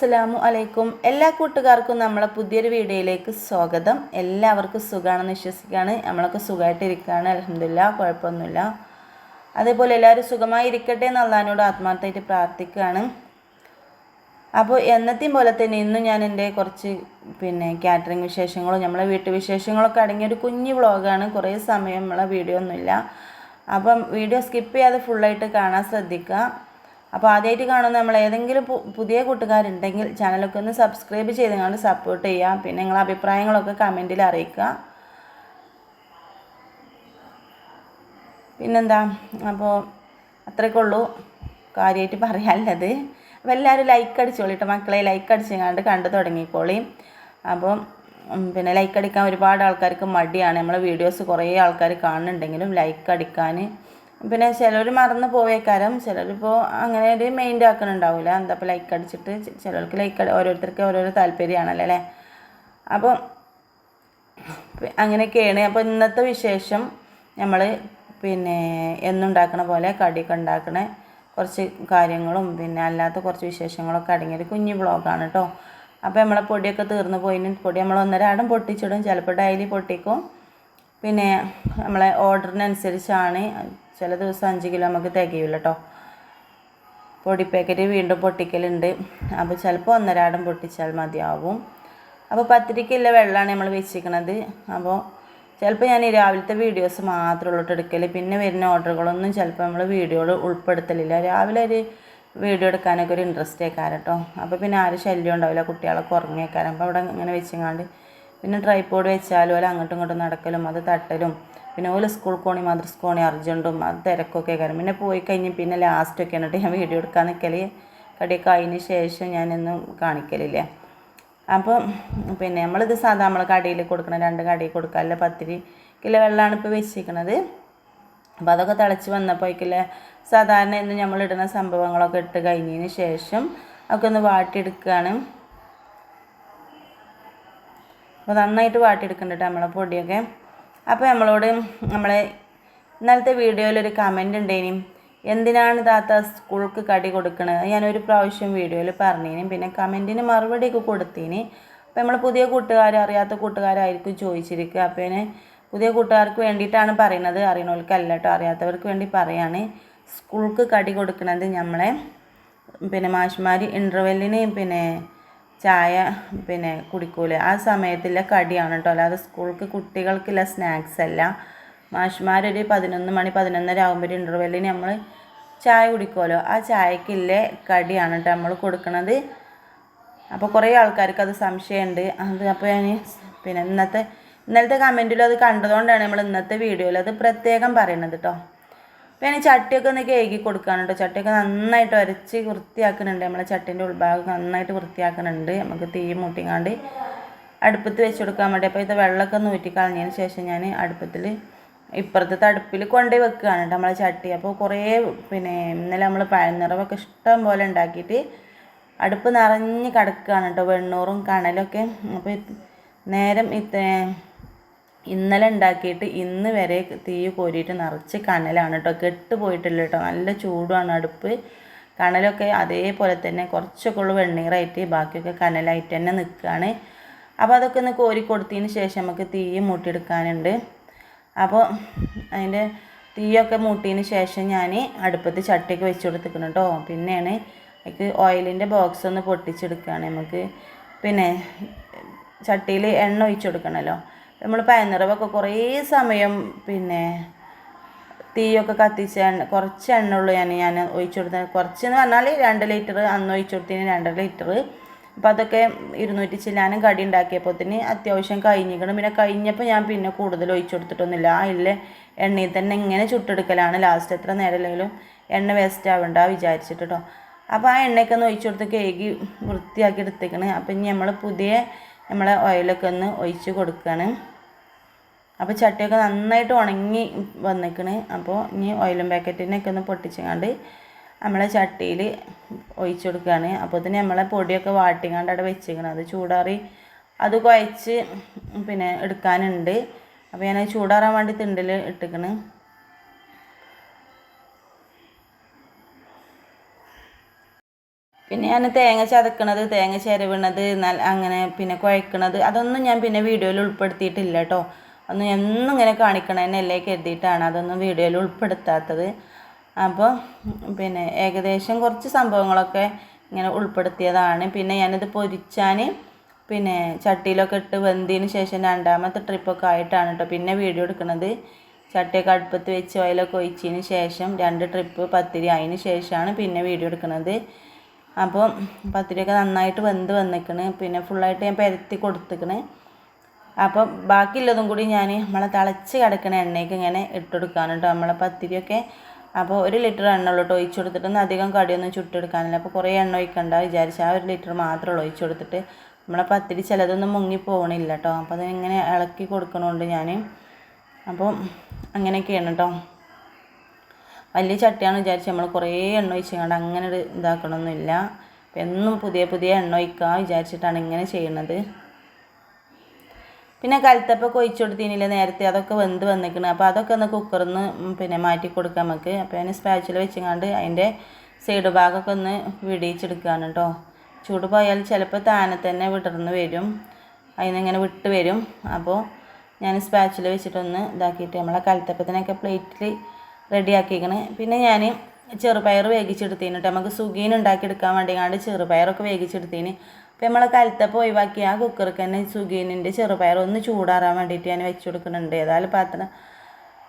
അസ്സലാമു അലൈക്കും. എല്ലാ കൂട്ടുകാർക്കും നമ്മളെ പുതിയൊരു വീഡിയോയിലേക്ക് സ്വാഗതം. എല്ലാവർക്കും സുഖമാണെന്ന് വിശ്വസിക്കുകയാണ്. നമ്മളൊക്കെ സുഖമായിട്ടിരിക്കുകയാണ്. അലഹമില്ല കുഴപ്പമൊന്നുമില്ല. അതേപോലെ എല്ലാവരും സുഖമായി ഇരിക്കട്ടെ എന്ന് അള്ളഹാനോട് ആത്മാർത്ഥമായിട്ട് പ്രാർത്ഥിക്കുകയാണ്. അപ്പോൾ എന്നത്തെയും പോലെ തന്നെ ഇന്നും ഞാൻ എന്റെ കുറച്ച് പിന്നെ കാറ്ററിംഗ് വിശേഷങ്ങളും നമ്മളെ വീട്ടു വിശേഷങ്ങളൊക്കെ അടങ്ങിയ ഒരു കുഞ്ഞു വ്ളോഗാണ്. കുറേ സമയം നമ്മളെ വീഡിയോ ഒന്നുമില്ല. അപ്പം വീഡിയോ സ്കിപ്പ് ചെയ്യാതെ ഫുള്ളായിട്ട് കാണാൻ ശ്രദ്ധിക്കുക. അപ്പോൾ ആദ്യമായിട്ട് കാണുന്ന നമ്മൾ ഏതെങ്കിലും പുതിയ കൂട്ടുകാരുണ്ടെങ്കിൽ ചാനലൊക്കെ ഒന്ന് സബ്സ്ക്രൈബ് ചെയ്ത് ചെയ്തുകൊണ്ട് സപ്പോർട്ട് ചെയ്യുക പിന്നെ നിങ്ങളെ അഭിപ്രായങ്ങളൊക്കെ കമന്റിൽ അറിയിക്കുക പിന്നെന്താ? അപ്പോൾ അത്രയ്ക്കുള്ളൂ. കാര്യമായിട്ട് പറയാനുള്ളത്. അപ്പോൾ എല്ലാവരും ലൈക്ക് അടിച്ചോളിട്ടോ മക്കളെ. ലൈക്ക് അടിച്ചങ്ങാണ്ട് കണ്ടു തുടങ്ങിക്കോളി. അപ്പം പിന്നെ ലൈക്ക് അടിക്കാൻ ഒരുപാട് ആൾക്കാർക്ക് മടിയാണ്. നമ്മളെ വീഡിയോസ് കുറേ ആൾക്കാർ കാണുന്നുണ്ടെങ്കിലും ലൈക്ക് അടിക്കാൻ പിന്നെ ചിലർ മറന്ന് പോയേക്കാരം. ചിലരിപ്പോൾ അങ്ങനെ ഒരു മെയിന്റ് ആക്കണുണ്ടാവില്ല എന്താ ഇപ്പോൾ ലൈക്ക് അടിച്ചിട്ട് ചിലർക്ക് ലൈക്ക് ഓരോരുത്തർക്ക് ഓരോരോ താല്പര്യമാണല്ലോ അല്ലേ? അപ്പം അങ്ങനെയൊക്കെയാണ്. അപ്പോൾ ഇന്നത്തെ വിശേഷം നമ്മൾ പിന്നെ എന്നുണ്ടാക്കണ പോലെ കടിയൊക്കെ ഉണ്ടാക്കണ കുറച്ച് കാര്യങ്ങളും പിന്നെ അല്ലാത്ത കുറച്ച് വിശേഷങ്ങളൊക്കെ അടങ്ങിയൊരു കുഞ്ഞു ബ്ലോഗാണ് കേട്ടോ അപ്പോൾ നമ്മളെ പൊടിയൊക്കെ തീർന്നു പോയിന്. പൊടി നമ്മൾ ഒന്നരാടം പൊട്ടിച്ചിടും. ചിലപ്പോൾ ഡെയിലി പൊട്ടിക്കും. പിന്നെ നമ്മളെ ഓർഡറിനനുസരിച്ചാണ് ചില ദിവസം അഞ്ച് കിലോ നമുക്ക് തികയില്ല കേട്ടോ പൊടി പാക്കറ്റ് വീണ്ടും പൊട്ടിക്കലുണ്ട്. അപ്പോൾ ചിലപ്പോൾ ഒന്നരാടം പൊട്ടിച്ചാൽ മതിയാവും. അപ്പോൾ പത്തിരിക്കുള്ള വെള്ളമാണ് നമ്മൾ വെച്ചിരിക്കണത് അപ്പോൾ ചിലപ്പോൾ ഞാൻ രാവിലത്തെ വീഡിയോസ് മാത്രമേ ഉള്ളൂ എടുക്കൽ പിന്നെ വരുന്ന ഓർഡറുകളൊന്നും ചിലപ്പോൾ നമ്മൾ വീഡിയോയിൽ ഉൾപ്പെടുത്തലില്ല. രാവിലെ ഒരു വീഡിയോ എടുക്കാനൊക്കെ ഒരു ഇൻട്രസ്റ്റ് ആക്കാരം കേട്ടോ അപ്പോൾ പിന്നെ ആരും ശല്യം ഉണ്ടാവില്ല. കുട്ടികളൊക്കെ ഉറങ്ങിയേക്കാരം. അപ്പോൾ അവിടെ ഇങ്ങനെ വെച്ചങ്ങാണ്ട് പിന്നെ ട്രൈപ്പോഡ് വെച്ചാലും അല്ല അങ്ങോട്ടും ഇങ്ങോട്ടും നടക്കലും അത് തട്ടലും പിന്നെ ഓൽ സ്കൂൾ കോണി മദ്രസ് കോണി അർജന്റും അത് തിരക്കൊക്കെ കാരണം പിന്നെ പോയി കഴിഞ്ഞ് പിന്നെ ലാസ്റ്റൊക്കെ ആണ് ഞാൻ വീഡിയോ എടുക്കാൻ നിൽക്കൽ കടിയൊക്കെ അതിന് ശേഷം ഞാനൊന്നും കാണിക്കലില്ല. അപ്പോൾ പിന്നെ നമ്മളിത് സാധാ നമ്മൾ കടയിൽ കൊടുക്കണം രണ്ട് കടയിൽ കൊടുക്കാമല്ല പത്തിരി കിലോ വെള്ളമാണ് ഇപ്പോൾ വെച്ചിരിക്കണത്. അപ്പോൾ അതൊക്കെ തിളച്ച് വന്നപ്പോഴേക്കില്ല സാധാരണ ഇന്ന് നമ്മൾ ഇടുന്ന സംഭവങ്ങളൊക്കെ ഇട്ട് കഴിഞ്ഞതിന് ശേഷം ഒക്കെ ഒന്ന് വാട്ടിയെടുക്കുകയാണ്. അപ്പോൾ നന്നായിട്ട് വാട്ടിയെടുക്കുന്നുണ്ട് നമ്മളെ പൊടിയൊക്കെ. അപ്പോൾ നമ്മളോട് നമ്മളെ ഇന്നലത്തെ വീഡിയോയിലൊരു കമന്റ് ഉണ്ടേനും. എന്തിനാണ് താത്ത സ്കൂൾക്ക് കടി കൊടുക്കണത് ഞാനൊരു പ്രാവശ്യം വീഡിയോയിൽ പറഞ്ഞേനും. പിന്നെ കമന്റിന് മറുപടിയൊക്കെ കൊടുത്തേന്. അപ്പോൾ നമ്മൾ പുതിയ കൂട്ടുകാർ അറിയാത്ത കൂട്ടുകാരായിരിക്കും ചോദിച്ചിരിക്കുക. അപ്പോൾ പുതിയ കൂട്ടുകാർക്ക് വേണ്ടിയിട്ടാണ് പറയുന്നത്. അറിയണവർക്കല്ല കേട്ടോ അറിയാത്തവർക്ക് വേണ്ടി പറയാണ്. സ്കൂൾക്ക് കടി കൊടുക്കുന്നത് നമ്മളെ പിന്നെ മാഷ്മാർ ഇന്റർവെല്ലിന് പിന്നെ ചായ പിന്നെ കുടിക്കൂല. ആ സമയത്തുള്ള കടിയാണ് കേട്ടോ അല്ലാതെ സ്കൂൾക്ക് കുട്ടികൾക്കുള്ള സ്നാക്സ് അല്ല. മാഷ്മാരൊരു പതിനൊന്ന് മണി പതിനൊന്നര ആകുമ്പോൾ ഇന്റർവെല്ലിന് നമ്മൾ ചായ കുടിക്കുമല്ലോ ആ ചായക്കുള്ള കടിയാണ് കേട്ടോ നമ്മൾ കൊടുക്കുന്നത് അപ്പോൾ കുറേ ആൾക്കാർക്ക് അത് സംശയമുണ്ട് അത് അപ്പോൾ ഞാൻ പിന്നെ ഇന്നത്തെ ഇന്നലത്തെ കമന്റിലും അത് കണ്ടതുകൊണ്ടാണ് നമ്മൾ ഇന്നത്തെ വീഡിയോയിൽ അത് പ്രത്യേകം പറയുന്നത് കേട്ടോ അപ്പോൾ ഞാൻ ചട്ടിയൊക്കെ ഒന്ന് കേകി കൊടുക്കുകയാണ് കേട്ടോ ചട്ടിയൊക്കെ നന്നായിട്ട് വരച്ച് വൃത്തിയാക്കുന്നുണ്ട്. നമ്മളെ ചട്ടീന്റെ ഉൾഭാഗം നന്നായിട്ട് വൃത്തിയാക്കുന്നുണ്ട്. നമുക്ക് തീ മൂട്ടിങ്ങാണ്ട് അടുപ്പത്ത് വെച്ച് കൊടുക്കാൻ വേണ്ടി. അപ്പോൾ ഇത് വെള്ളമൊക്കെ ഒന്ന് ഊറ്റി കളഞ്ഞതിന് ശേഷം ഞാൻ അടുപ്പത്തിൽ ഇപ്പുറത്തെ അടുപ്പിൽ കൊണ്ടുപോയി വെക്കുകയാണ് കേട്ടോ നമ്മളെ ചട്ടി. അപ്പോൾ കുറേ പിന്നെ ഇന്നലെ നമ്മൾ പഴനിറവൊക്കെ ഇഷ്ടം പോലെ ഉണ്ടാക്കിയിട്ട് അടുപ്പ് നിറഞ്ഞ് കിടക്കുകയാണ് കേട്ടോ വെണ്ണൂറും കണലൊക്കെ. അപ്പോൾ നേരം ഇത് ഇന്നലെ ഉണ്ടാക്കിയിട്ട് ഇന്ന് വരെ തീ കോരിയിട്ട് നിറച്ച് കനലാണ് കേട്ടോ. കെട്ട് പോയിട്ടില്ല കേട്ടോ. നല്ല ചൂടാണ് അടുപ്പ്. കനലൊക്കെ അതേപോലെ തന്നെ കുറച്ചൊക്കെ ഉള്ളു വെണ്ണീറായിട്ട് ബാക്കിയൊക്കെ കനലായിട്ട് തന്നെ നിൽക്കുകയാണ്. അപ്പോൾ അതൊക്കെ ഒന്ന് കോരി കൊടുത്തതിന് ശേഷം നമുക്ക് തീ മൂട്ടിയെടുക്കാനുണ്ട്. അപ്പോൾ അതിന്റെ തീയൊക്കെ മൂട്ടിയതിന് ശേഷം ഞാൻ അടുപ്പത്ത് ചട്ടിയൊക്കെ വെച്ച് കൊടുത്തിരിക്കണം കേട്ടോ. പിന്നെയാണ് എനിക്ക് ഓയിലിന്റെ ബോക്സ് ഒന്ന് പൊട്ടിച്ചെടുക്കുകയാണ് നമുക്ക്. പിന്നെ ചട്ടിയിൽ എണ്ണ ഒഴിച്ചു കൊടുക്കണമല്ലോ. നമ്മൾ പയനിറവൊക്കെ കുറേ സമയം പിന്നെ തീയൊക്കെ കത്തിച്ച എണ്ണ കുറച്ച് എണ്ണ ഉള്ളൂ ഞാൻ ഞാൻ ഒഴിച്ചു കൊടുത്തത് കുറച്ചെന്ന് പറഞ്ഞാൽ രണ്ട് ലിറ്റർ അന്ന് ഒഴിച്ചു കൊടുത്തതിന് രണ്ടര ലിറ്റർ. അപ്പോൾ അതൊക്കെ ഇരുന്നൂറ്റി ചില്ലാനും കടി ഉണ്ടാക്കിയപ്പോഴത്തേന് അത്യാവശ്യം കഴിഞ്ഞിരിക്കണം. പിന്നെ കഴിഞ്ഞപ്പോൾ ഞാൻ പിന്നെ കൂടുതൽ ഒഴിച്ചു കൊടുത്തിട്ടൊന്നുമില്ല ആ ഇല്ല എണ്ണയിൽ തന്നെ ഇങ്ങനെ ചുട്ടെടുക്കലാണ് ലാസ്റ്റ് എത്ര നേരമല്ലെങ്കിലും എണ്ണ വേസ്റ്റ് ആവണ്ട വിചാരിച്ചിട്ട് കേട്ടോ അപ്പോൾ ആ എണ്ണയൊക്കെ ഒന്ന് ഒഴിച്ചു കൊടുത്ത് കേക്ക് വൃത്തിയാക്കി എടുത്തേക്കണ്. അപ്പം ഇനി നമ്മൾ പുതിയ നമ്മളെ ഓയിലൊക്കെ ഒന്ന് ഒഴിച്ച് കൊടുക്കുകയാണ് അപ്പോൾ ചട്ടിയൊക്കെ നന്നായിട്ട് ഉണങ്ങി വന്നിക്കണ്. അപ്പോൾ ഇനി ഓയിലും പാക്കറ്റിനൊക്കെ ഒന്ന് പൊട്ടിച്ചങ്ങാണ്ട് നമ്മളെ ചട്ടിയിൽ ഒഴിച്ചു കൊടുക്കുകയാണ് അപ്പോൾ തന്നെ നമ്മളെ പൊടിയൊക്കെ വാട്ടിങ്ങാണ്ട് അവിടെ വെച്ചിരിക്കണം അത് ചൂടാറി അത് കുഴച്ച് പിന്നെ എടുക്കാനുണ്ട്. അപ്പോൾ ഞാൻ ചൂടാറാൻ വേണ്ടി തിണ്ടിൽ ഇട്ടിക്കണ്. പിന്നെ ഞാൻ തേങ്ങ ചതക്കണത് തേങ്ങ ചിരവണത് അങ്ങനെ പിന്നെ കുഴക്കണത് അതൊന്നും ഞാൻ പിന്നെ വീഡിയോയിൽ ഉൾപ്പെടുത്തിയിട്ടില്ല കേട്ടോ അന്ന് എന്നും ഇങ്ങനെ കാണിക്കണതിനല്ലേ കരുതിയിട്ടാണ്. അതൊന്നും വീഡിയോയിൽ ഉൾപ്പെടുത്താത്തത്. അപ്പോൾ പിന്നെ ഏകദേശം കുറച്ച് സംഭവങ്ങളൊക്കെ ഇങ്ങനെ ഉൾപ്പെടുത്തിയതാണ്. പിന്നെ ഞാനിത് പൊരിച്ചാൻ പിന്നെ ചട്ടിയിലൊക്കെ ഇട്ട് വെന്തതിന് ശേഷം രണ്ടാമത്തെ ട്രിപ്പൊക്കെ ആയിട്ടാണ് കേട്ടോ പിന്നെ വീഡിയോ എടുക്കുന്നത് ചട്ടിയൊക്കെ അടുപ്പത്ത് വെച്ച് ഓയിലൊക്കെ ഒഴിച്ചതിന് ശേഷം രണ്ട് ട്രിപ്പ് പത്തിരി അതിന് ശേഷമാണ് പിന്നെ വീഡിയോ എടുക്കുന്നത് അപ്പോൾ പത്തിരിയൊക്കെ നന്നായിട്ട് വെന്ത് വന്നിക്കണ്. പിന്നെ ഫുള്ളായിട്ട് ഞാൻ പരത്തി കൊടുത്തിക്കണ്. അപ്പോൾ ബാക്കിയുള്ളതും കൂടി ഞാൻ നമ്മളെ തിളച്ച് കിടക്കുന്ന എണ്ണയ്ക്ക് ഇങ്ങനെ ഇട്ടെടുക്കാണ് കേട്ടോ നമ്മളെ പത്തിരിയൊക്കെ. അപ്പോൾ ഒരു ലിറ്റർ എണ്ണ ഉള്ളൂ കേട്ടോ ഒഴിച്ചു കൊടുത്തിട്ടൊന്നും അധികം കടിയൊന്നും ചുട്ടെടുക്കാനില്ല. അപ്പോൾ കുറേ എണ്ണ ഒഴിക്കണ്ട വിചാരിച്ച് ആ ഒരു ലിറ്റർ മാത്രമേ ഉള്ളൂ ഒഴിച്ചു കൊടുത്തിട്ട്. നമ്മളെ പത്തിരി ചിലതൊന്നും മുങ്ങി പോകണില്ല കേട്ടോ അപ്പോൾ അതിങ്ങനെ ഇളക്കി കൊടുക്കണോണ്ട് ഞാൻ അപ്പോൾ അങ്ങനെയൊക്കെയാണ് കേട്ടോ. വലിയ ചട്ടിയാണ് വിചാരിച്ച് നമ്മൾ കുറേ എണ്ണ ഒഴിച്ചുകൊണ്ട് അങ്ങനെ ഒരു ഇതാക്കണമൊന്നുമില്ല എന്നും പുതിയ പുതിയ എണ്ണ ഒഴിക്കുക വിചാരിച്ചിട്ടാണ് ഇങ്ങനെ ചെയ്യണത്. പിന്നെ കലത്തപ്പൊക്കെ ഒഴിച്ചു കൊടുത്തിനില്ല നേരത്തെ അതൊക്കെ വെന്ത് വന്നിക്കണ്. അപ്പോൾ അതൊക്കെ ഒന്ന് കുക്കറിൽ നിന്ന് പിന്നെ മാറ്റി കൊടുക്കാം നമുക്ക്. അപ്പോൾ ഞാൻ സ്പാച്ചിൽ വെച്ചങ്ങാണ്ട് അതിന്റെ സൈഡ് ഭാഗമൊക്കെ ഒന്ന് വിടിയിച്ചെടുക്കുകയാണ് കേട്ടോ ചൂട് പോയാൽ ചിലപ്പോൾ താനെ തന്നെ വിടർന്ന് വരും. അതിൽ നിന്ന് വിട്ട് വരും. അപ്പോൾ ഞാൻ സ്പാച്ചിൽ വെച്ചിട്ടൊന്ന് ഇതാക്കിയിട്ട് നമ്മളെ കലത്തപ്പത്തിനൊക്കെ പ്ലേറ്റിൽ റെഡിയാക്കിക്കണ് പിന്നെ ഞാൻ ചെറുപയർ വേഗിച്ചെടുത്തിന് കേട്ടോ നമുക്ക് സുഖീൻ ഉണ്ടാക്കിയെടുക്കാൻ വേണ്ടിങ്ങാണ്ട് ചെറുപയറൊക്കെ വേവിച്ചെടുത്തിന്. അപ്പോൾ നമ്മൾ കലത്തപ്പം ഒഴിവാക്കി ആ കുക്കർക്ക് തന്നെ സുഗീനിന്റെ ചെറുപയർ ഒന്ന് ചൂടാറാൻ വേണ്ടിയിട്ട് ഞാൻ വെച്ച് കൊടുക്കുന്നുണ്ട്. ഏതായാലും പാത്രം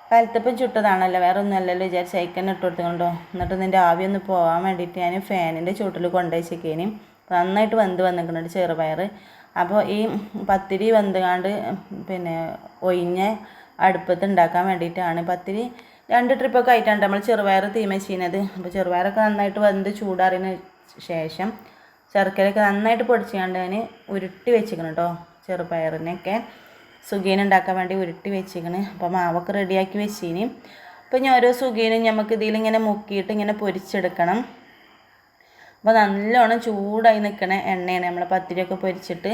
കലത്തപ്പം ചുട്ടതാണല്ലോ. വേറെ ഒന്നും അല്ലല്ലോ വിചാരിച്ച് അയക്കന്നെ ഇട്ട് കൊടുത്തുകൊണ്ടോ? എന്നിട്ട് നിന്റെ ആവി ഒന്ന് പോകാൻ വേണ്ടിയിട്ട് ഞാൻ ഫാനിന്റെ ചുട്ടിൽ കൊണ്ടുപോയി കൊണ്ടുവച്ചേക്കേനും നന്നായിട്ട് വെന്ത് വന്നിട്ടുണ്ട് ചെറുപയർ. അപ്പോൾ ഈ പത്തിരി വെന്തുകാണ്ട് പിന്നെ ഒഴിഞ്ഞ അടുപ്പത്ത് ഉണ്ടാക്കാൻ വേണ്ടിയിട്ടാണ്. പത്തിരി രണ്ട് ട്രിപ്പൊക്കെ ആയിട്ടാണ് നമ്മൾ ചെറുപയർ തീമച്ചീനത് അപ്പോൾ ചെറുപയറൊക്കെ നന്നായിട്ട് വെന്ത് ചൂടാറിന് ശേഷം ശർക്കരയൊക്കെ നന്നായിട്ട് പൊടിച്ചുകൊണ്ട് ഞാൻ ഉരുട്ടി വെച്ചിരിക്കണം കേട്ടോ ചെറുപയറിനൊക്കെ സുഖീന ഉണ്ടാക്കാൻ വേണ്ടി ഉരുട്ടി വെച്ചിരിക്കണ് അപ്പോൾ മാവൊക്കെ റെഡിയാക്കി വെച്ചിനി. അപ്പോൾ ഞാൻ ഓരോ സുഗീനും നമുക്ക് ഇതിലിങ്ങനെ മുക്കിയിട്ട് ഇങ്ങനെ പൊരിച്ചെടുക്കണം. അപ്പോൾ നല്ലോണം ചൂടായി നിൽക്കണ എണ്ണയാണ് നമ്മൾ പത്തിരിയൊക്കെ പൊരിച്ചിട്ട്.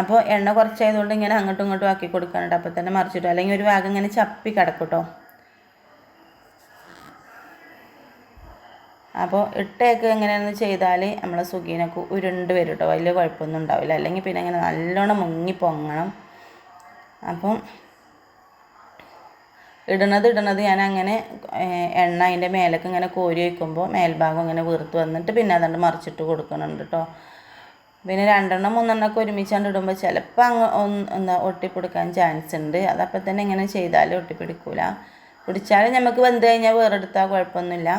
അപ്പോൾ എണ്ണ കുറച്ചായതുകൊണ്ട് ഇങ്ങനെ അങ്ങോട്ടും ഇങ്ങോട്ടും ആക്കി കൊടുക്കാനുണ്ട്. അപ്പോൾ തന്നെ മറിച്ചിട്ടു അല്ലെങ്കിൽ ഒരു ഭാഗം ഇങ്ങനെ ചപ്പി കിടക്കും കേട്ടോ അപ്പോൾ ഇട്ടേക്ക് എങ്ങനെയാണെന്ന് ചെയ്താൽ നമ്മളെ സുഖീനൊക്കെ ഉരുണ്ട് വരും കേട്ടോ വലിയ കുഴപ്പമൊന്നും ഉണ്ടാവില്ല. അല്ലെങ്കിൽ പിന്നെ ഇങ്ങനെ നല്ലോണം മുങ്ങി പൊങ്ങണം. അപ്പം ഇടണത് ഇടണത് ഞാൻ അങ്ങനെ എണ്ണ അതിന്റെ മേലേക്ക് ഇങ്ങനെ കോരി വയ്ക്കുമ്പോൾ മേൽഭാഗം ഇങ്ങനെ വീർത്ത് വന്നിട്ട് പിന്നെ അതുകൊണ്ട് മറിച്ചിട്ട് കൊടുക്കുന്നുണ്ട് കേട്ടോ പിന്നെ രണ്ടെണ്ണം മൂന്നെണ്ണമൊക്കെ ഒരുമിച്ചാണ്ട് ഇടുമ്പോൾ ചിലപ്പോൾ അങ്ങ് എന്താ ഒട്ടിപ്പിടിക്കാൻ ചാൻസ് ഉണ്ട്. അതപ്പം തന്നെ ഇങ്ങനെ ചെയ്താലും ഒട്ടിപ്പിടിക്കൂല. പിടിച്ചാലും നമുക്ക് വെന്ത് കഴിഞ്ഞാൽ വേറെടുത്താൽ കുഴപ്പമൊന്നുമില്ല.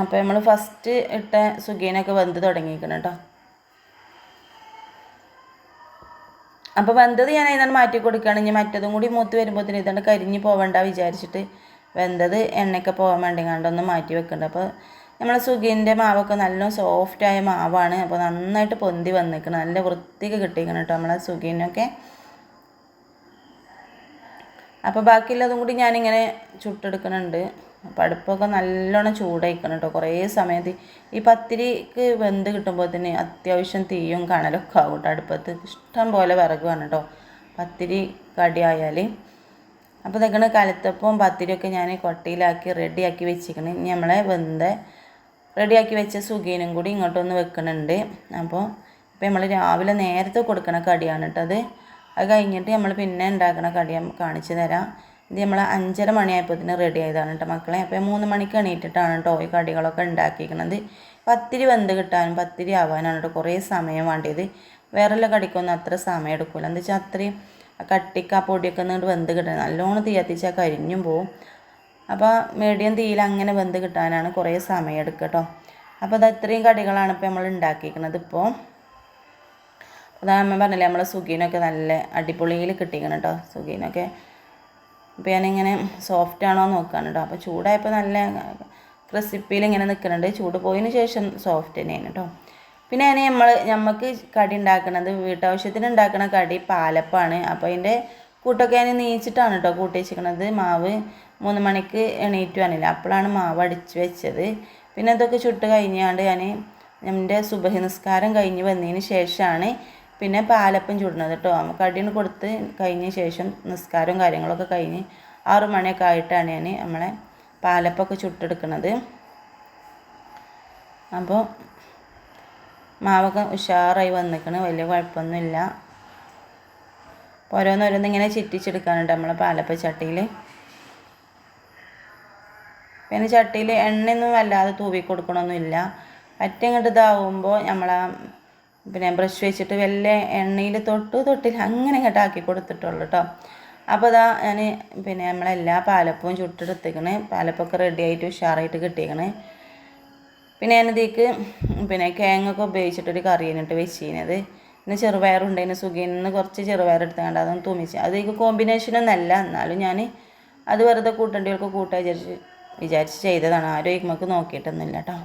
അപ്പോൾ നമ്മൾ ഫസ്റ്റ് ഇട്ട സുഖീനൊക്കെ വെന്ത് തുടങ്ങിയിരിക്കണം കേട്ടോ അപ്പോൾ വെന്തത് ഞാൻ അതിനാണ് മാറ്റി കൊടുക്കുകയാണ് ഇനി മറ്റതും കൂടി മൂത്ത് വരുമ്പോഴത്തേന് ഇതാണ് കരിഞ്ഞ് പോവേണ്ട വിചാരിച്ചിട്ട് വെന്തത് എണ്ണയൊക്കെ പോകാൻ വേണ്ടി കണ്ടൊന്ന് മാറ്റി വെക്കുന്നുണ്ട് അപ്പോൾ നമ്മളെ സുഖീന്റെ മാവൊക്കെ നല്ല സോഫ്റ്റായ മാവാണ്. അപ്പോൾ നന്നായിട്ട് പൊന്തി വന്നിരിക്കണം. നല്ല വൃത്തിക്ക് കിട്ടിയിരിക്കണം കേട്ടോ നമ്മളെ സുഖീനൊക്കെ അപ്പോൾ ബാക്കിയുള്ളതും കൂടി ഞാനിങ്ങനെ ചുട്ടെടുക്കുന്നുണ്ട് അപ്പോൾ അടുപ്പൊക്കെ നല്ലോണം ചൂടായിക്കണം കേട്ടോ കുറേ സമയത്ത് ഈ പത്തിരിക്ക് വെന്ത് കിട്ടുമ്പോൾ തന്നെ അത്യാവശ്യം തീയും കണലൊക്കെ ആകും കേട്ടോ അടുപ്പത്ത്. ഇഷ്ടം പോലെ വിറക് വേണം കേട്ടോ പത്തിരി കടിയായാൽ അപ്പോൾ ഇതൊക്കെ കലത്തപ്പവും പത്തിരിയൊക്കെ ഞാൻ കൊട്ടയിലാക്കി റെഡിയാക്കി വെച്ചിരിക്കണം ഇനി നമ്മളെ വെന്ത് റെഡിയാക്കി വെച്ച സുഖീനും കൂടി ഇങ്ങോട്ടൊന്ന് വെക്കുന്നുണ്ട് അപ്പോൾ ഇപ്പോൾ നമ്മൾ രാവിലെ നേരത്തെ കൊടുക്കണ കടിയാണ് കേട്ടോ അത്. അത് കഴിഞ്ഞിട്ട് നമ്മൾ പിന്നെ ഉണ്ടാക്കണ കടി കാണിച്ചു തരാം. ഇത് നമ്മൾ അഞ്ചര മണിയായപ്പോൾ തന്നെ റെഡി ആയതാണ് കേട്ടോ മക്കളെ. അപ്പോൾ മൂന്ന് മണിക്ക് എണീറ്റിട്ടാണ് കേട്ടോ ഈ കടികളൊക്കെ ഉണ്ടാക്കിയിരിക്കുന്നത്. പത്തിരി വെന്ത് കിട്ടാനും പത്തിരി ആവാനാണ് കേട്ടോ കുറേ സമയം വേണ്ടിയത്. വേറെല്ലാം കടിക്കൊന്നും അത്ര സമയം എടുക്കില്ല എന്താ വെച്ചാൽ അത്രയും കട്ടിക്ക് ആ പൊടിയൊക്കെ നിന്നിട്ട് വെന്ത് കിട്ടാൻ നല്ലോണം തീ കത്തിച്ചാൽ കരിഞ്ഞും പോവും. അപ്പോൾ മീഡിയം തീയിൽ അങ്ങനെ വെന്ത് കിട്ടാനാണ് കുറേ സമയം എടുക്കുക കേട്ടോ അപ്പോൾ അത് അത്രയും കടികളാണ് ഇപ്പോൾ നമ്മൾ ഉണ്ടാക്കിയിരിക്കുന്നത് ഇപ്പോൾ അതാ അമ്മ പറഞ്ഞില്ലേ നമ്മളെ സുഖീനൊക്കെ നല്ല അടിപൊളിയിൽ കിട്ടിക്കണം കേട്ടോ സുഖീനൊക്കെ അപ്പോൾ ഞാനിങ്ങനെ സോഫ്റ്റ് ആണോ നോക്കുകയാണ് കേട്ടോ അപ്പോൾ ചൂടായപ്പോൾ നല്ല ക്രിസിപ്പിയിൽ ഇങ്ങനെ നിൽക്കുന്നുണ്ട് ചൂട് പോയതിന് ശേഷം സോഫ്റ്റ് തന്നെയാണ് കേട്ടോ പിന്നെ അതിന് നമ്മൾ നമുക്ക് കടി ഉണ്ടാക്കുന്നത് വീട്ടാവശ്യത്തിന് ഉണ്ടാക്കുന്ന കടി പാലപ്പാണ്. അപ്പോൾ അതിന്റെ കൂട്ടൊക്കെ ഞാൻ നീച്ചിട്ടാണ് കേട്ടോ കൂട്ടി വെച്ചിരിക്കണത്. മാവ് മൂന്ന് മണിക്ക് എണീറ്റ് വന്നില്ല. അപ്പോഴാണ് മാവ് അടിച്ച് വെച്ചത്. പിന്നെ അതൊക്കെ ചുട്ട് കഴിഞ്ഞാണ്ട് ഞാൻ എന്റെ സുബഹി കഴിഞ്ഞ് വന്നതിന് ശേഷമാണ് പിന്നെ പാലപ്പം ചുടുന്നത് കേട്ടോ. കടിന് കൊടുത്ത് കഴിഞ്ഞ ശേഷം നിസ്കാരവും കാര്യങ്ങളൊക്കെ കഴിഞ്ഞ് ആറു മണിയൊക്കെ ആയിട്ടാണ് ഞാൻ നമ്മളെ പാലപ്പമൊക്കെ ചുട്ടെടുക്കുന്നത് അപ്പോൾ മാവൊക്കെ ഉഷാറായി വന്നിക്കണ്. വലിയ കുഴപ്പമൊന്നുമില്ല. ഓരോന്നോരോന്ന് ഇങ്ങനെ ചിറ്റിച്ചെടുക്കാനുണ്ട് നമ്മളെ പാലപ്പ ചട്ടിയിൽ പിന്നെ ചട്ടിയിൽ എണ്ണയൊന്നും വല്ലാതെ തൂവി കൊടുക്കണമൊന്നുമില്ല പറ്റങ്ങോട്ട് ഇതാവുമ്പോൾ നമ്മളാ പിന്നെ ബ്രഷ് വെച്ചിട്ട് വല്ല എണ്ണയിൽ തൊട്ട് തൊട്ടിൽ അങ്ങനെ ഇങ്ങോട്ട് കൊടുത്തിട്ടുള്ളൂ കേട്ടോ അപ്പോൾ അതാ ഞാൻ പിന്നെ നമ്മളെല്ലാ പാലപ്പവും ചുട്ടെടുത്തേക്കണ്. പാലപ്പൊക്കെ റെഡി ആയിട്ട് ഉഷാറായിട്ട് കിട്ടിയേക്കണ് പിന്നെ ഞാനിതേക്ക് പിന്നെ കേങ്ങൊക്കെ ഉപയോഗിച്ചിട്ടൊരു കറിയിനിട്ട് വെച്ചിരുന്നത് പിന്നെ ചെറുപയറുണ്ടായിരുന്നു സുഖീന്ന് കുറച്ച് ചെറുപയർ എടുത്തുകൊണ്ട് അതൊന്ന് തുമിച്ച്. അതേക്ക് കോമ്പിനേഷനൊന്നല്ല എന്നാലും ഞാൻ അത് വെറുതെ കൂട്ടേണ്ടികൾക്ക് കൂട്ടാൻ വിചാരിച്ച് വിചാരിച്ച് ചെയ്തതാണ്. ആരും ഇമ്മക്ക് നോക്കിയിട്ടൊന്നുമില്ല കേട്ടോ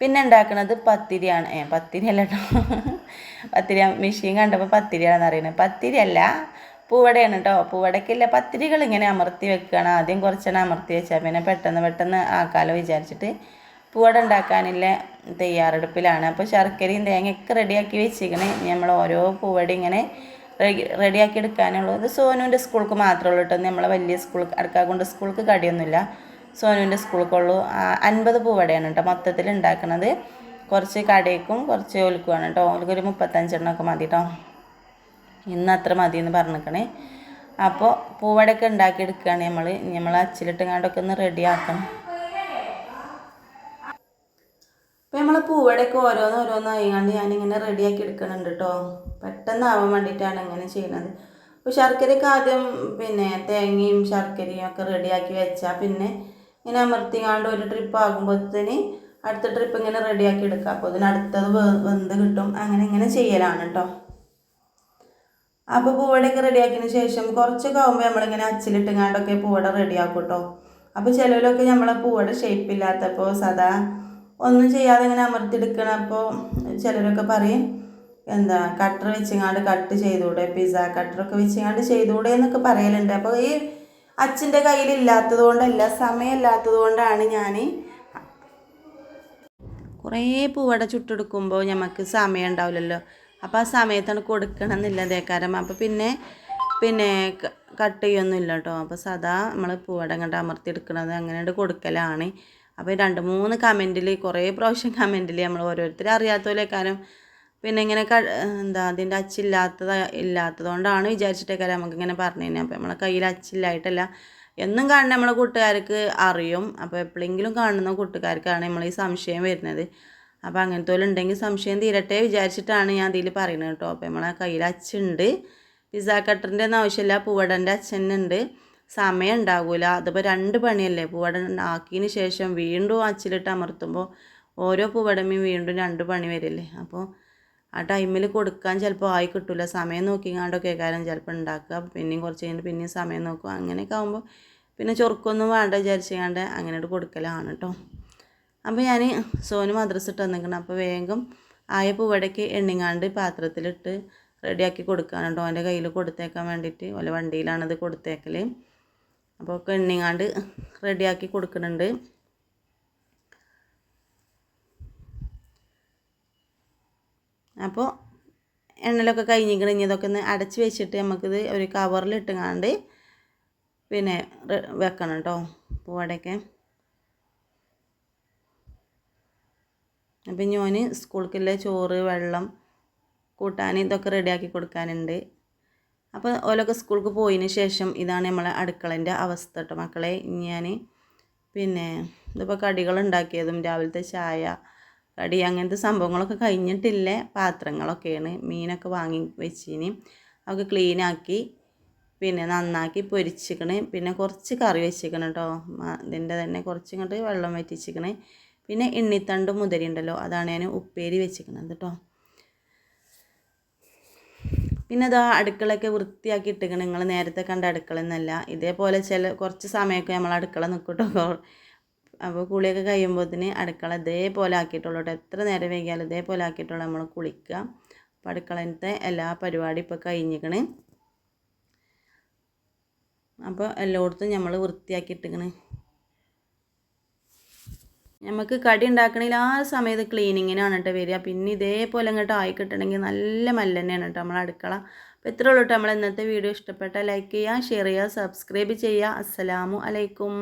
പിന്നെ ഉണ്ടാക്കുന്നത് പത്തിരിയാണ്. ഏ പത്തിരി അല്ല കേട്ടോ പത്തിരി മെഷീൻ കണ്ടപ്പോൾ പത്തിരിയാണെന്ന് അറിയണത് പത്തിരി അല്ല പൂവടയാണ് കേട്ടോ പൂവടയ്ക്കില്ല പത്തിരികൾ ഇങ്ങനെ അമർത്തി വെക്കുകയാണ് ആദ്യം കുറച്ചെണ്ണം അമർത്തി വെച്ചാൽ പിന്നെ പെട്ടെന്ന് പെട്ടെന്ന് ആക്കാലോ വിചാരിച്ചിട്ട് പൂവട ഉണ്ടാക്കാനില്ല തയ്യാറെടുപ്പിലാണ്. അപ്പോൾ ശർക്കരയും തേങ്ങയൊക്കെ റെഡിയാക്കി വെച്ചിരിക്കണേ. നമ്മൾ ഓരോ പൂവടി ഇങ്ങനെ റെഡിയാക്കി എടുക്കാനുള്ളത് സോനുവിന്റെ സ്കൂൾക്ക് മാത്രമേ ഉള്ളൂ കേട്ടോ നമ്മളെ വലിയ സ്കൂൾ അടുക്കാക്കൊണ്ട് സ്കൂൾക്ക് കടിയൊന്നുമില്ല. സോനുവിന്റെ സ്കൂളിലേക്കുള്ളൂ അൻപത് പൂവടയാണ് കേട്ടോ മൊത്തത്തിൽ ഉണ്ടാക്കുന്നത് കുറച്ച് കടയ്ക്കും കുറച്ച് ഒലുക്കുമാണ് കേട്ടോ. ഓൽക്കൊരു മുപ്പത്തഞ്ചെണ്ണമൊക്കെ മതി കേട്ടോ. ഇന്ന് അത്ര മതി എന്ന് പറഞ്ഞിരിക്കണേ അപ്പോൾ പൂവടയൊക്കെ ഉണ്ടാക്കിയെടുക്കുകയാണ് നമ്മൾ. നമ്മൾ അച്ചിലിട്ടുങ്ങാണ്ടൊക്കെ ഒന്ന് റെഡിയാക്കണം അപ്പോൾ നമ്മൾ പൂവടയൊക്കെ ഓരോന്ന് ഓരോന്ന് ആയിക്കാണ്ട് ഞാനിങ്ങനെ റെഡിയാക്കി എടുക്കുന്നുണ്ട് കേട്ടോ. പെട്ടെന്നാവാൻ വേണ്ടിയിട്ടാണ് ഇങ്ങനെ ചെയ്യുന്നത് അപ്പോൾ ശർക്കരയ്ക്ക് ആദ്യം പിന്നെ തേങ്ങയും ശർക്കരയും ഒക്കെ റെഡിയാക്കി വെച്ചാൽ പിന്നെ ഇങ്ങനെ അമർത്തിങ്ങാണ്ട് ഒരു ട്രിപ്പ് ആകുമ്പോഴത്തേന് അടുത്ത ട്രിപ്പ് ഇങ്ങനെ റെഡിയാക്കി എടുക്കുക. അപ്പോൾ അതിന് അടുത്തത് വെന്ത് കിട്ടും. അങ്ങനെ ഇങ്ങനെ ചെയ്യലാണ് കേട്ടോ അപ്പോൾ പൂവടയൊക്കെ റെഡിയാക്കിയതിന് ശേഷം കുറച്ചൊക്കെ ആകുമ്പോൾ നമ്മളിങ്ങനെ അച്ചിലിട്ടുങ്ങാണ്ടൊക്കെ പൂവട റെഡിയാക്കും കേട്ടോ അപ്പോൾ ചിലവിലൊക്കെ നമ്മളെ പൂവട ഷേപ്പില്ലാത്തപ്പോൾ സദാ ഒന്നും ചെയ്യാതെ ഇങ്ങനെ അമർത്തിയെടുക്കണം അപ്പോൾ ചിലരൊക്കെ പറയും എന്താ കട്ടർ വെച്ചിങ്ങാണ്ട് കട്ട് ചെയ്തുകൂടെ പിസ്സ കട്ടറൊക്കെ വെച്ചിങ്ങാണ്ട് ചെയ്തുകൂടെ എന്നൊക്കെ പറയലുണ്ട്. അപ്പോൾ ഈ അച്ഛന്റെ കയ്യിലില്ലാത്തത് കൊണ്ടല്ല സമയമില്ലാത്തത് കൊണ്ടാണ് ഞാൻ കുറേ പൂവട ചുട്ടെടുക്കുമ്പോൾ നമുക്ക് സമയം ഉണ്ടാവില്ലല്ലോ അപ്പോൾ ആ സമയത്താണ് കൊടുക്കണം എന്നില്ല അപ്പോൾ പിന്നെ പിന്നെ കട്ട് ചെയ്യൊന്നുമില്ല കേട്ടോ അപ്പോൾ സദാ നമ്മൾ പൂവട കണ്ട് അമർത്തിയെടുക്കണത് അങ്ങനെ കൊടുക്കലാണ്. അപ്പോൾ രണ്ട് മൂന്ന് കമന്റിൽ കുറേ പ്രാവശ്യം കമന്റിൽ നമ്മൾ ഓരോരുത്തരും അറിയാത്തവരേക്കാരം പിന്നെ ഇങ്ങനെ എന്താ അതിന്റെ അച്ചില്ലാത്തത് ഇല്ലാത്തതുകൊണ്ടാണ് വിചാരിച്ചിട്ടേക്കാരം നമുക്കിങ്ങനെ പറഞ്ഞു കഴിഞ്ഞാൽ അപ്പോൾ നമ്മളെ കയ്യിൽ അച്ചില്ലായിട്ടല്ല. എന്നും കാണുന്ന നമ്മളെ കൂട്ടുകാർക്ക് അറിയും. അപ്പോൾ എപ്പോഴെങ്കിലും കാണുന്ന കൂട്ടുകാർക്കാണ് നമ്മൾ ഈ സംശയം വരുന്നത്. അപ്പോൾ അങ്ങനത്തെ പോലെ ഉണ്ടെങ്കിൽ സംശയം തീരട്ടെ വിചാരിച്ചിട്ടാണ് ഞാൻ അതിൽ പറയുന്നത് കേട്ടോ. അപ്പോൾ നമ്മളെ കയ്യിൽ അച്ഛണ്ട് പിസ്സ കട്ടറിന്റെ ഒന്നും ആവശ്യമില്ല. പൂവടന്റെ അച്ഛനുണ്ട്. സമയം ഉണ്ടാകില്ല അതിപ്പോൾ രണ്ട് പണിയല്ലേ. പൂവടൻ ആക്കിയതിന് ശേഷം വീണ്ടും അച്ചിലിട്ട് അമർത്തുമ്പോൾ ഓരോ പൂവടമയും വീണ്ടും രണ്ട് പണി വരില്ലേ. അപ്പോൾ ആ ടൈമിൽ കൊടുക്കാൻ ചിലപ്പോൾ ആയി കിട്ടില്ല സമയം നോക്കിങ്ങാണ്ടൊക്കെ കാര്യം ചിലപ്പോൾ ഉണ്ടാക്കുക പിന്നെയും കുറച്ച് കഴിഞ്ഞിട്ട് പിന്നെയും സമയം നോക്കുക അങ്ങനെയൊക്കെ ആകുമ്പോൾ പിന്നെ ചൊറുക്കൊന്നും വേണ്ട വിചാരിച്ചുകൊണ്ട് അങ്ങനെ കൊടുക്കലാണ് കേട്ടോ അപ്പോൾ ഞാൻ സോന് മദ്രസ് ഇട്ട് വന്നിരിക്കണം അപ്പോൾ വേഗം ആയ പൂവടയ്ക്ക് എണ്ണിങ്ങാണ്ട് പാത്രത്തിലിട്ട് റെഡിയാക്കി കൊടുക്കാനുണ്ടോ അവന്റെ കയ്യിൽ കൊടുത്തേക്കാൻ വേണ്ടിയിട്ട് ഓലെ വണ്ടിയിലാണത് കൊടുത്തേക്കൽ അപ്പോൾ ഒക്കെ എണ്ണിങ്ങാണ്ട് റെഡിയാക്കി കൊടുക്കുന്നുണ്ട് അപ്പോൾ എണ്ണലൊക്കെ കഴിഞ്ഞിരിക്കണം. ഇനി ഇതൊക്കെ ഒന്ന് അടച്ച് വെച്ചിട്ട് നമുക്കിത് ഒരു കവറിലിട്ടുങ്ങാണ്ട് പിന്നെ വെക്കണം കേട്ടോ പൂവടയൊക്കെ. അപ്പം ഞാൻ സ്കൂൾക്കുള്ള ചോറ് വെള്ളം കൂട്ടാൻ ഇതൊക്കെ റെഡിയാക്കി കൊടുക്കാനുണ്ട്. അപ്പോൾ ഓലൊക്കെ സ്കൂൾക്ക് പോയതിന് ശേഷം ഇതാണ് നമ്മളെ അടുക്കളേന്റെ അവസ്ഥ കേട്ടോ മക്കളെ. ഇനി ഞാൻ പിന്നെ ഇതിപ്പോൾ കടികൾ ഉണ്ടാക്കിയതും രാവിലത്തെ ചായ കടി അങ്ങനത്തെ സംഭവങ്ങളൊക്കെ കഴിഞ്ഞിട്ടില്ല. പാത്രങ്ങളൊക്കെയാണ് മീനൊക്കെ വാങ്ങി വെച്ചിന്. അതൊക്കെ ക്ലീനാക്കി പിന്നെ നന്നാക്കി പൊരിച്ചിക്കണ്. പിന്നെ കുറച്ച് കറി വെച്ചിക്കണം കേട്ടോ ഇതിന്റെ തന്നെ കുറച്ച് ഇങ്ങോട്ട് വെള്ളം വറ്റിച്ചിക്കണ്. പിന്നെ എണ്ണിത്തണ്ട് മുതിരി ഉണ്ടല്ലോ അതാണ് ഞാൻ ഉപ്പേരി വെച്ചിക്കണത് കേട്ടോ പിന്നെ ഇതാ അടുക്കളയൊക്കെ വൃത്തിയാക്കി ഇട്ടിക്കണം. നിങ്ങൾ നേരത്തെ കണ്ട അടുക്കള എന്നല്ല ഇതേപോലെ ചില കുറച്ച് സമയമൊക്കെ നമ്മൾ അടുക്കള നിൽക്കും കേട്ടോ അപ്പോൾ കുളിയൊക്കെ കഴിയുമ്പോഴത്തേന് അടുക്കള ഇതേപോലെ ആക്കിയിട്ടുള്ളൂ കേട്ടോ. എത്ര നേരം വൈകിയാലും ഇതേപോലെ ആക്കിയിട്ടുള്ള നമ്മൾ കുളിക്കുക. അപ്പോൾ അടുക്കളത്തെ എല്ലാ പരിപാടി ഇപ്പോൾ കഴിഞ്ഞിക്കണ് അപ്പോൾ എല്ലായിടത്തും നമ്മൾ വൃത്തിയാക്കി നമുക്ക് കടി ഉണ്ടാക്കണമെങ്കിൽ ആ സമയത്ത് ക്ലീനിങ്ങിനാണ് കേട്ടോ വരിക. പിന്നെ ഇതേപോലെ ഇങ്ങോട്ട് ആയി കിട്ടണമെങ്കിൽ നല്ല തന്നെയാണ് കേട്ടോ നമ്മൾ അടുക്കള. അപ്പോൾ ഇത്രേ ഉള്ളൂ കേട്ടോ. നമ്മൾ ഇന്നത്തെ വീഡിയോ ഇഷ്ടപ്പെട്ടാൽ ലൈക്ക് ചെയ്യുക ഷെയർ ചെയ്യുക സബ്സ്ക്രൈബ് ചെയ്യുക. അസ്സലാമു അലൈക്കും.